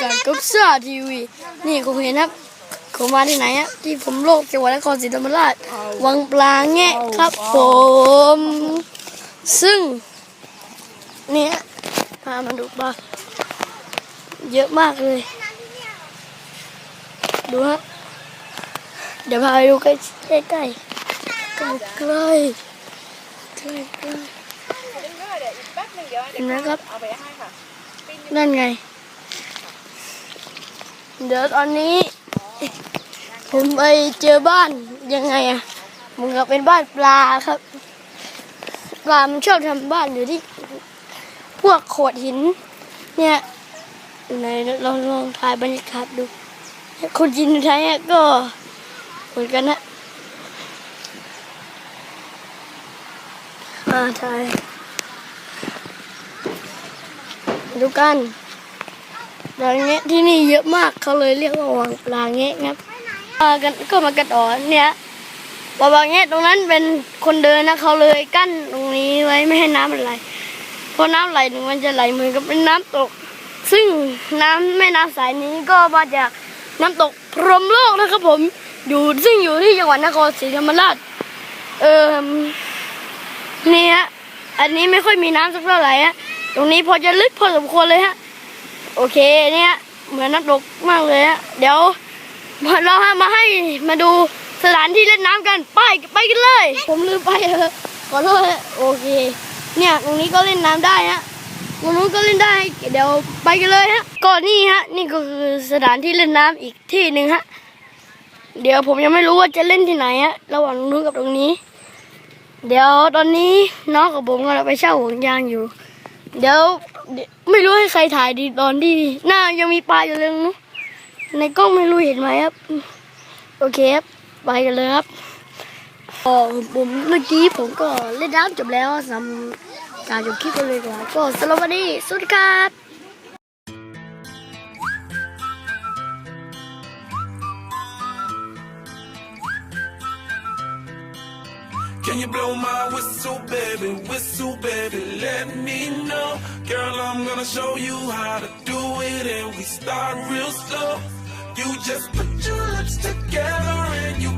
กันกับซาทีวี นี่ผมเห็นครับผมมาที่ไหนฮะที่ผมโลกจังหวัดนครศรีธรรมราช วังปลาแงะครับผม ซึ่ง เนี่ยพามาดูปลาเยอะมากเลย ดูฮะ เดี๋ยวพาไปดูใกล้ใกล้ใกล้ใกล้ใกล้ใกล้ใกล้นไหมครับ นั่นไง เดี๋ยวตอนนี้ ผมไปเจอบ้านยังไงอะมันก็เป็นบ้านปลาครับ ปลามันชอบทำบ้านอยู่ที่ พวกโขดหิน เนี่ยในลองลองถ่ายบรรยากาศดู คนจีนไทยก็เหมือนกันนะมาถ่ายดูกัน ปลาเงี้ยที่นี่เยอะมากเขาเลยเรียกว่าวังปลาเงี้ยครับมากันก็มากระดอนเนี่ยปลาบางเงี้ยตรงนั้นเป็นคนเดินนะเขาเลยกั้นตรงนี้ไว้ไม่ให้น้ำมันไหลเพราะน้ำไหลหนึ่งมันจะไหลเหมือนกับเป็นน้ำตก ซึ่งน้ำแม่น้ำสายนี้ก็มาจากน้ำตกพรหมโลกนะครับผมอยู่ซึ่งอยู่ที่จังหวัดนครศรีธรรมราชเออนี่ฮะอันนี้ไม่ค่อยมีน้ำสักเท่าไหร่ฮะตรงนี้พอจะลึกพอสมควรเลยฮะ โอเคเนี่ยเหมือนน้ำตกมากเลยฮะเดี๋ยวเราฮะมาให้มาดูสถานที่เล่นน้ำกันไปไปกันเลย ผมลืมไปเออขอโทษฮะโอเค เนี่ยตรงนี้ก็เล่นน้ำได้ฮะตรงนู้นก็เล่นได้เดี๋ยวไปกันเลยฮะก่อนนี่ฮะนี่ก็คือสถานที่เล่นน้ำอีกที่หนึ่งฮะเดี๋ยวผมยังไม่รู้ว่าจะเล่นที่ไหนฮะระหว่างตรงนู้นกับตรงนี้ เดี๋ยวตอนนี้น้องกับผมกำลังไปเช่าห่วงยางอยู่ เดี๋ยวไม่รู้ให้ใครถ่ายดีตอนที่หน้ายังมีปลาอยู่เลยนู้ในกล้องไม่รู้เห็นไหมครับ โอเคครับไปกันเลยครับอ๋อผมเมื่อกี้ผมก็เล่นน้ำจบแล้วสำการจบคลิปกันเลยกว่าก็สวัสดีสวัสดีครับ Can you blow my whistle, baby? Whistle, baby, let me know. Girl, I'm gonna show you how to do it, and we start real slow. You just put your lips together and you